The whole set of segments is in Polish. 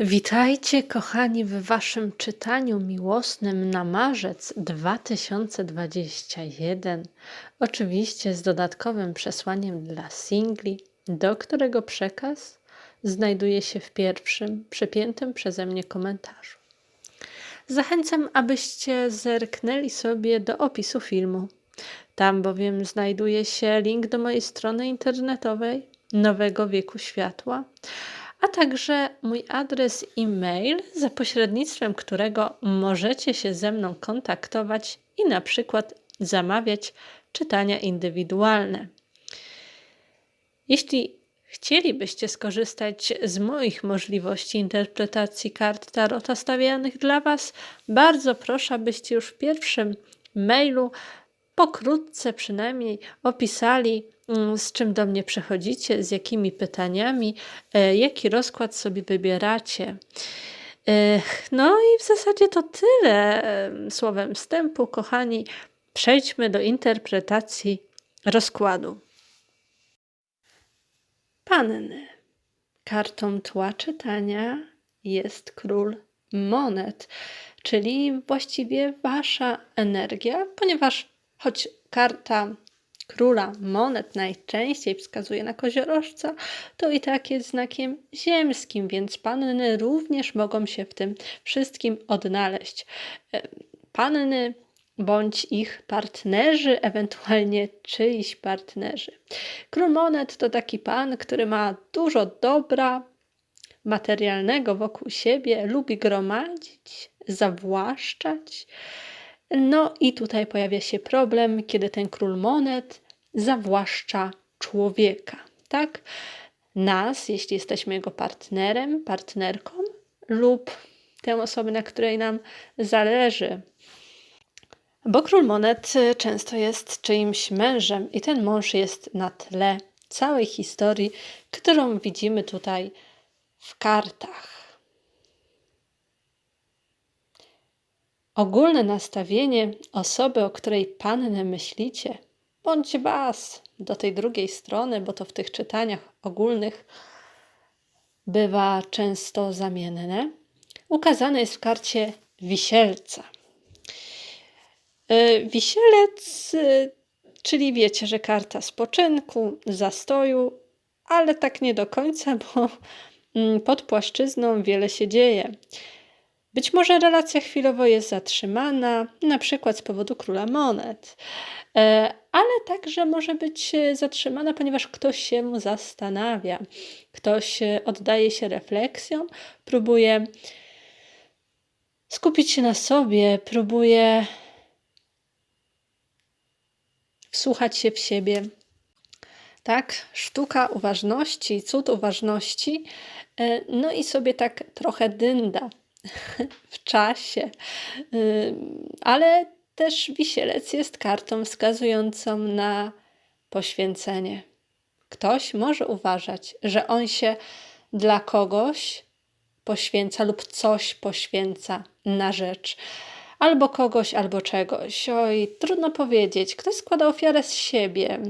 Witajcie, kochani, w Waszym czytaniu miłosnym na marzec 2021. Oczywiście z dodatkowym przesłaniem dla singli, do którego przekaz znajduje się w pierwszym przepiętym przeze mnie komentarzu. Zachęcam, abyście zerknęli sobie do opisu filmu. Tam bowiem znajduje się link do mojej strony internetowej Nowego Wieku Światła a także mój adres e-mail, za pośrednictwem którego możecie się ze mną kontaktować i na przykład zamawiać czytania indywidualne. Jeśli chcielibyście skorzystać z moich możliwości interpretacji kart Tarota stawianych dla Was, bardzo proszę, abyście już w pierwszym mailu pokrótce przynajmniej opisali, z czym do mnie przechodzicie, z jakimi pytaniami, e, jaki rozkład sobie wybieracie. No i w zasadzie to tyle słowem wstępu, kochani. Przejdźmy do interpretacji rozkładu. Panny. Kartą tła czytania jest król monet, czyli właściwie wasza energia, ponieważ choć karta króla monet najczęściej wskazuje na koziorożca, to i tak jest znakiem ziemskim, więc panny również mogą się w tym wszystkim odnaleźć. E, panny bądź ich partnerzy, ewentualnie czyjś partnerzy. Król monet to taki pan, który ma dużo dobra materialnego wokół siebie, lubi gromadzić, zawłaszczać, no i tutaj pojawia się problem, kiedy ten król monet zawłaszcza człowieka, tak? Nas, jeśli jesteśmy jego partnerem, partnerką lub tę osobę, na której nam zależy. Bo król monet często jest czyimś mężem i ten mąż jest na tle całej historii, którą widzimy tutaj w kartach. Ogólne nastawienie osoby, o której panny myślicie, bądź was do tej drugiej strony, bo to w tych czytaniach ogólnych bywa często zamienne, ukazane jest w karcie wisielca. E, wisielec, e, czyli wiecie, że karta spoczynku, zastoju, ale tak nie do końca, bo mm, pod płaszczyzną wiele się dzieje. Być może relacja chwilowo jest zatrzymana, na przykład z powodu króla monet, e, ale także może być zatrzymana, ponieważ ktoś się zastanawia, ktoś oddaje się refleksjom, próbuje skupić się na sobie, próbuje wsłuchać się w siebie. Tak, sztuka uważności, cud uważności, e, no i sobie tak trochę dynda w czasie. Ale też wisielec jest kartą wskazującą na poświęcenie. Ktoś może uważać, że on się dla kogoś poświęca lub coś poświęca na rzecz. Albo kogoś, albo czegoś. Oj, trudno powiedzieć. Ktoś składa ofiarę z siebie.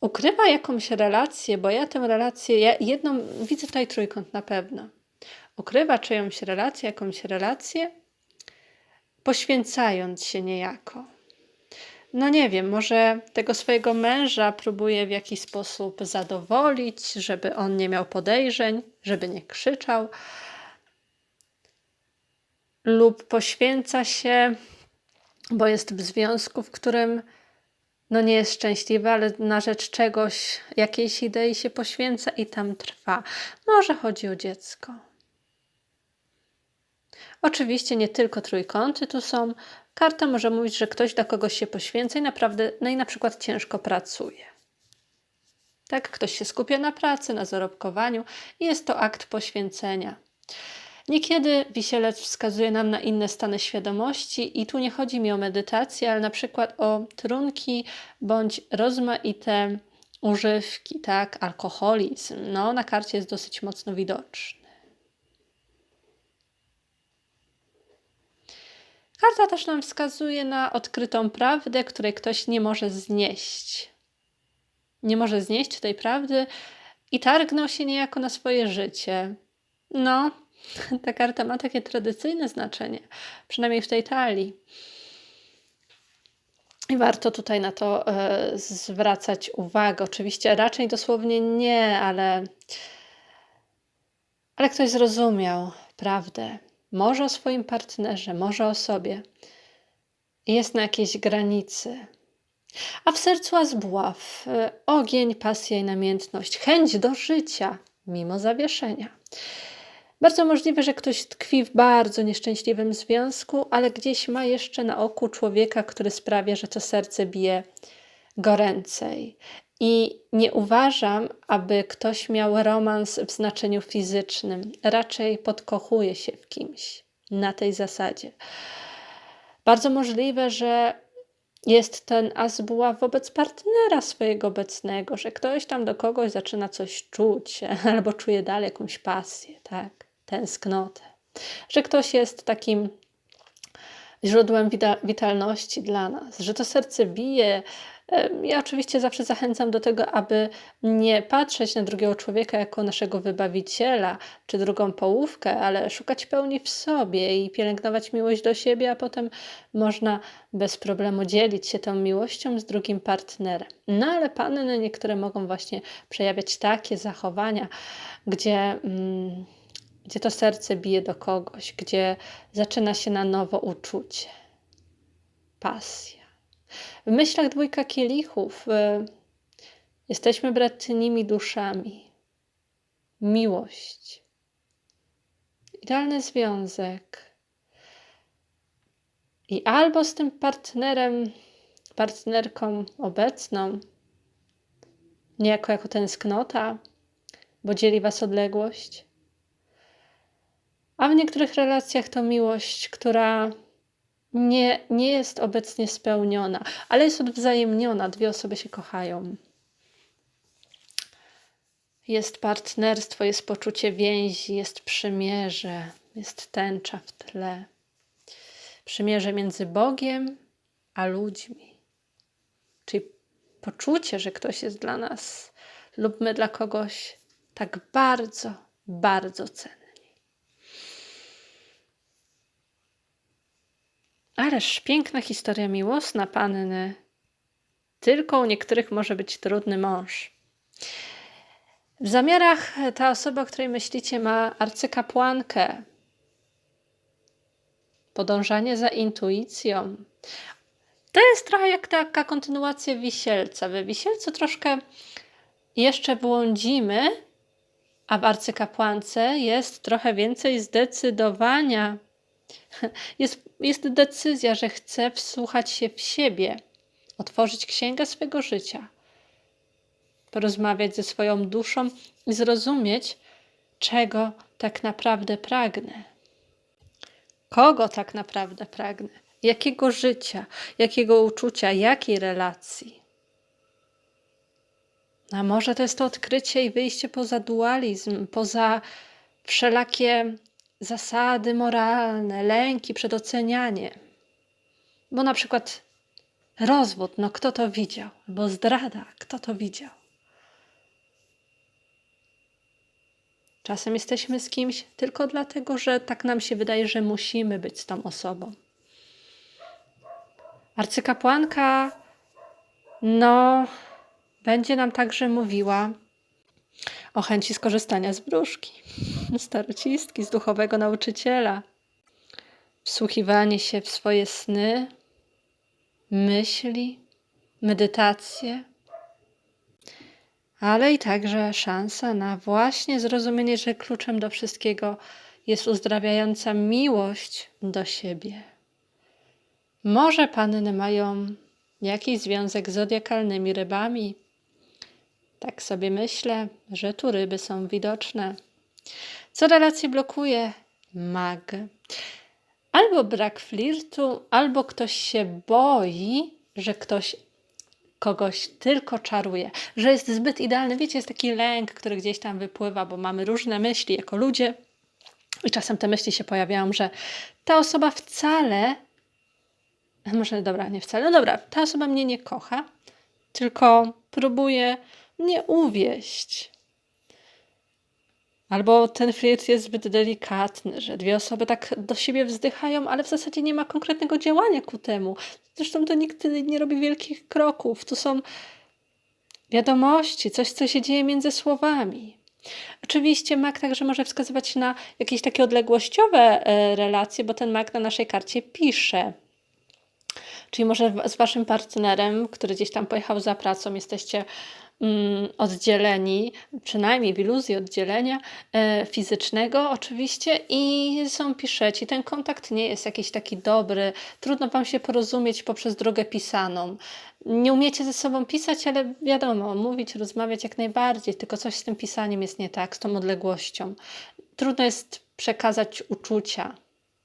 Ukrywa jakąś relację, bo ja tę relację, ja jedną widzę tutaj trójkąt na pewno ukrywa czyjąś relację, jakąś relację, poświęcając się niejako. No nie wiem, może tego swojego męża próbuje w jakiś sposób zadowolić, żeby on nie miał podejrzeń, żeby nie krzyczał, lub poświęca się, bo jest w związku, w którym no nie jest szczęśliwy, ale na rzecz czegoś, jakiejś idei się poświęca i tam trwa. Może chodzi o dziecko. Oczywiście nie tylko trójkąty tu są. Karta może mówić, że ktoś dla kogoś się poświęca i naprawdę, no i na przykład ciężko pracuje. Tak, ktoś się skupia na pracy, na zarobkowaniu i jest to akt poświęcenia. Niekiedy wisielec wskazuje nam na inne stany świadomości, i tu nie chodzi mi o medytację, ale na przykład o trunki bądź rozmaite używki, tak, alkoholizm. No, na karcie jest dosyć mocno widoczny. Karta też nam wskazuje na odkrytą prawdę, której ktoś nie może znieść. Nie może znieść tej prawdy i targnął się niejako na swoje życie. No, ta karta ma takie tradycyjne znaczenie, przynajmniej w tej talii. I warto tutaj na to e, zwracać uwagę. Oczywiście raczej dosłownie nie, ale, ale ktoś zrozumiał prawdę. Może o swoim partnerze, może o sobie. Jest na jakiejś granicy. A w sercu azbuław e, ogień, pasja i namiętność, chęć do życia mimo zawieszenia. Bardzo możliwe, że ktoś tkwi w bardzo nieszczęśliwym związku, ale gdzieś ma jeszcze na oku człowieka, który sprawia, że to serce bije goręcej. I nie uważam, aby ktoś miał romans w znaczeniu fizycznym. Raczej podkochuje się w kimś na tej zasadzie. Bardzo możliwe, że jest ten azbuła wobec partnera swojego obecnego, że ktoś tam do kogoś zaczyna coś czuć, albo czuje dalej jakąś pasję, tak, tęsknotę. Że ktoś jest takim źródłem witalności dla nas, że to serce bije. Ja oczywiście zawsze zachęcam do tego, aby nie patrzeć na drugiego człowieka jako naszego wybawiciela czy drugą połówkę, ale szukać pełni w sobie i pielęgnować miłość do siebie, a potem można bez problemu dzielić się tą miłością z drugim partnerem. No ale panny niektóre mogą właśnie przejawiać takie zachowania, gdzie. Mm, gdzie to serce bije do kogoś, gdzie zaczyna się na nowo uczucie, pasja. W myślach dwójka kielichów y, jesteśmy bratnimi duszami. Miłość. Idealny związek. I albo z tym partnerem, partnerką obecną, niejako jako tęsknota, bo dzieli was odległość, a w niektórych relacjach to miłość, która nie, nie jest obecnie spełniona, ale jest odwzajemniona. Dwie osoby się kochają. Jest partnerstwo, jest poczucie więzi, jest przymierze, jest tęcza w tle. Przymierze między Bogiem a ludźmi. Czyli poczucie, że ktoś jest dla nas lub my dla kogoś tak bardzo, bardzo cenny. Ależ piękna historia miłosna panny. Tylko u niektórych może być trudny mąż. W zamiarach ta osoba, o której myślicie, ma arcykapłankę. Podążanie za intuicją. To jest trochę jak taka kontynuacja wisielca. We wisielcu troszkę jeszcze błądzimy, a w arcykapłance jest trochę więcej zdecydowania jest, jest decyzja, że chce wsłuchać się w siebie, otworzyć księgę swego życia, porozmawiać ze swoją duszą i zrozumieć, czego tak naprawdę pragnę. Kogo tak naprawdę pragnę? Jakiego życia, jakiego uczucia, jakiej relacji? A może to jest to odkrycie i wyjście poza dualizm, poza wszelakie zasady moralne, lęki przed ocenianiem. Bo na przykład rozwód, no kto to widział? Bo zdrada, kto to widział? Czasem jesteśmy z kimś tylko dlatego, że tak nam się wydaje, że musimy być z tą osobą. Arcykapłanka, no, będzie nam także mówiła, o chęci skorzystania z wróżki, starocistki, z duchowego nauczyciela, wsłuchiwanie się w swoje sny, myśli, medytacje, ale i także szansa na właśnie zrozumienie, że kluczem do wszystkiego jest uzdrawiająca miłość do siebie. Może panny mają jakiś związek z zodiakalnymi rybami, tak sobie myślę, że tu ryby są widoczne. Co relacje blokuje? Mag. Albo brak flirtu, albo ktoś się boi, że ktoś kogoś tylko czaruje, że jest zbyt idealny. Wiecie, jest taki lęk, który gdzieś tam wypływa, bo mamy różne myśli jako ludzie. I czasem te myśli się pojawiają, że ta osoba wcale, może dobra, nie wcale, no dobra, ta osoba mnie nie kocha, tylko próbuje mnie uwieść. Albo ten flirt jest zbyt delikatny, że dwie osoby tak do siebie wzdychają, ale w zasadzie nie ma konkretnego działania ku temu. Zresztą to nikt nie robi wielkich kroków. Tu są wiadomości, coś, co się dzieje między słowami. Oczywiście mak także może wskazywać na jakieś takie odległościowe e, relacje, bo ten mak na naszej karcie pisze. Czyli może z waszym partnerem, który gdzieś tam pojechał za pracą, jesteście oddzieleni, przynajmniej w iluzji oddzielenia e, fizycznego oczywiście i są piszeci. Ten kontakt nie jest jakiś taki dobry, trudno wam się porozumieć poprzez drogę pisaną. Nie umiecie ze sobą pisać, ale wiadomo, mówić, rozmawiać jak najbardziej, tylko coś z tym pisaniem jest nie tak, z tą odległością. Trudno jest przekazać uczucia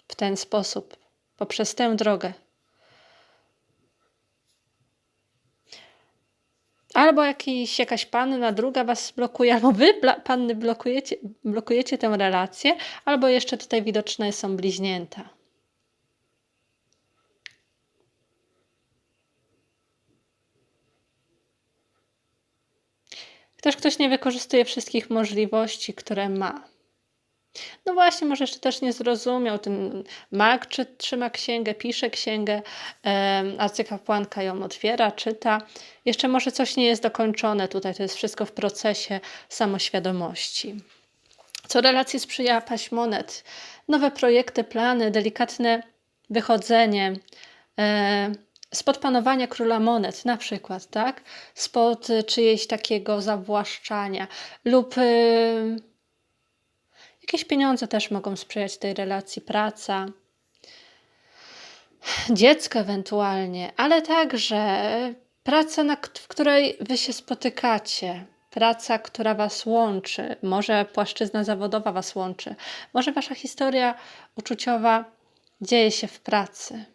w ten sposób, poprzez tę drogę. Albo jakiś, jakaś panna, druga was blokuje, albo wy, panny, blokujecie, blokujecie tę relację, albo jeszcze tutaj widoczne są bliźnięta. Też ktoś nie wykorzystuje wszystkich możliwości, które ma. No właśnie, może jeszcze też nie zrozumiał. Ten mag czy, trzyma księgę, pisze księgę, arcykapłanka ją otwiera, czyta. Jeszcze może coś nie jest dokończone tutaj, to jest wszystko w procesie samoświadomości. Co relacji sprzyja paść monet? Nowe projekty, plany, delikatne wychodzenie, e, spod panowania króla monet, na przykład, tak? Spod czyjeś takiego zawłaszczania lub y, jakieś pieniądze też mogą sprzyjać tej relacji, praca, dziecko ewentualnie, ale także praca, na, w której wy się spotykacie, praca, która was łączy, może płaszczyzna zawodowa was łączy, może wasza historia uczuciowa dzieje się w pracy.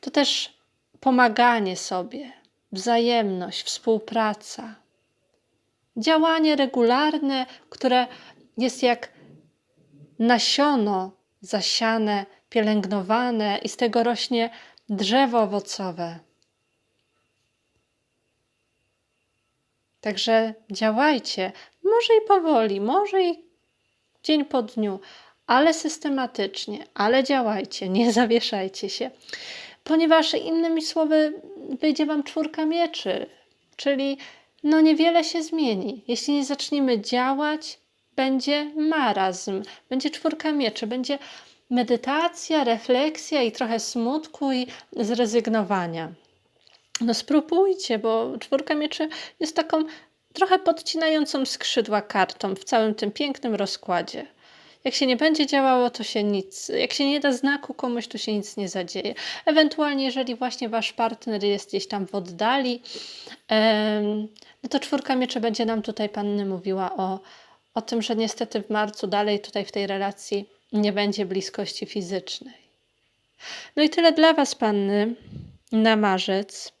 To też pomaganie sobie, wzajemność, współpraca. Działanie regularne, które jest jak nasiono zasiane, pielęgnowane i z tego rośnie drzewo owocowe. Także działajcie, może i powoli, może i dzień po dniu, ale systematycznie, ale działajcie, nie zawieszajcie się ponieważ innymi słowy wyjdzie Wam czwórka mieczy, czyli no niewiele się zmieni. Jeśli nie zaczniemy działać, będzie marazm, będzie czwórka mieczy, będzie medytacja, refleksja i trochę smutku i zrezygnowania. No spróbujcie, bo czwórka mieczy jest taką trochę podcinającą skrzydła kartą w całym tym pięknym rozkładzie. Jak się nie będzie działało, to się nic, jak się nie da znaku komuś, to się nic nie zadzieje. Ewentualnie, jeżeli właśnie wasz partner jest gdzieś tam w oddali, no to czwórka mieczy będzie nam tutaj panny mówiła o, o tym, że niestety w marcu dalej tutaj w tej relacji nie będzie bliskości fizycznej. No i tyle dla was, panny, na marzec.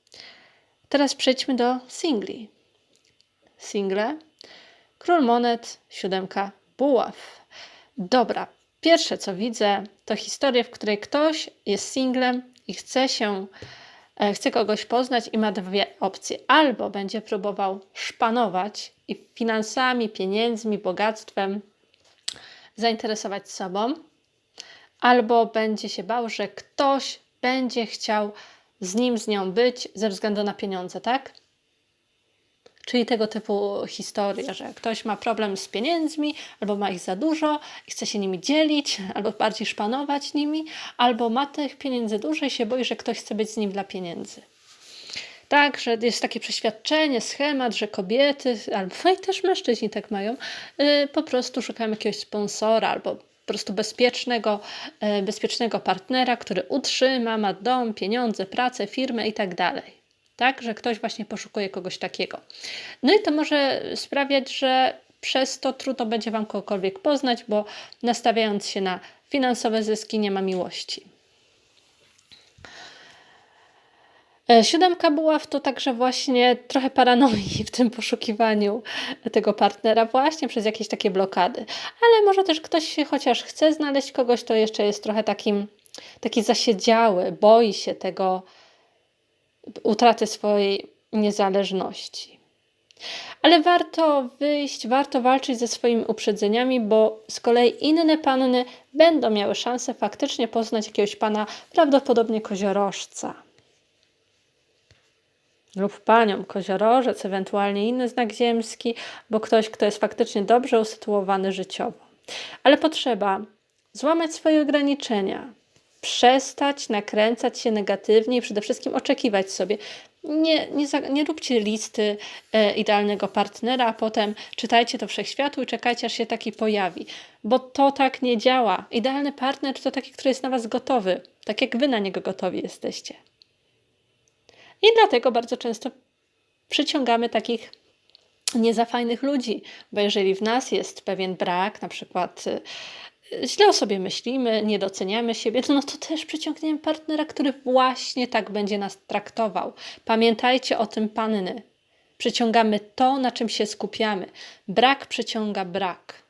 Teraz przejdźmy do singli. Single. Król monet, siódemka buław. Dobra, pierwsze co widzę, to historia, w której ktoś jest singlem i chce się, e, chce kogoś poznać i ma dwie opcje. Albo będzie próbował szpanować i finansami, pieniędzmi, bogactwem zainteresować sobą, albo będzie się bał, że ktoś będzie chciał z nim, z nią być ze względu na pieniądze, tak? Czyli tego typu historia, że ktoś ma problem z pieniędzmi, albo ma ich za dużo i chce się nimi dzielić, albo bardziej szpanować nimi, albo ma tych pieniędzy dużo i się boi, że ktoś chce być z nim dla pieniędzy. Tak, że jest takie przeświadczenie, schemat, że kobiety, albo no i też mężczyźni tak mają, yy, po prostu szukają jakiegoś sponsora albo po prostu bezpiecznego, yy, bezpiecznego partnera, który utrzyma, ma dom, pieniądze, pracę, firmę i tak dalej tak? Że ktoś właśnie poszukuje kogoś takiego. No i to może sprawiać, że przez to trudno będzie Wam kogokolwiek poznać, bo nastawiając się na finansowe zyski nie ma miłości. E, siódemka buław to także właśnie trochę paranoi w tym poszukiwaniu tego partnera, właśnie przez jakieś takie blokady. Ale może też ktoś, chociaż chce znaleźć kogoś, to jeszcze jest trochę takim, taki zasiedziały, boi się tego, utraty swojej niezależności. Ale warto wyjść, warto walczyć ze swoimi uprzedzeniami, bo z kolei inne panny będą miały szansę faktycznie poznać jakiegoś pana, prawdopodobnie koziorożca. Lub panią koziorożec, ewentualnie inny znak ziemski, bo ktoś, kto jest faktycznie dobrze usytuowany życiowo. Ale potrzeba złamać swoje ograniczenia, przestać nakręcać się negatywnie i przede wszystkim oczekiwać sobie. Nie, nie, nie róbcie listy e, idealnego partnera, a potem czytajcie to wszechświatu i czekajcie, aż się taki pojawi, bo to tak nie działa. Idealny partner to taki, który jest na Was gotowy, tak jak Wy na niego gotowi jesteście. I dlatego bardzo często przyciągamy takich niezafajnych ludzi, bo jeżeli w nas jest pewien brak, na przykład źle o sobie myślimy, nie doceniamy siebie, no to też przyciągniemy partnera, który właśnie tak będzie nas traktował. Pamiętajcie o tym, panny. Przyciągamy to, na czym się skupiamy. Brak przyciąga brak.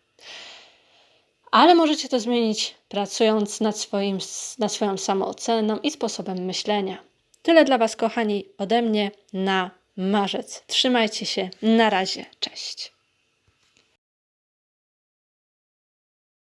Ale możecie to zmienić pracując nad, swoim, nad swoją samooceną i sposobem myślenia. Tyle dla Was, kochani, ode mnie na marzec. Trzymajcie się. Na razie. Cześć.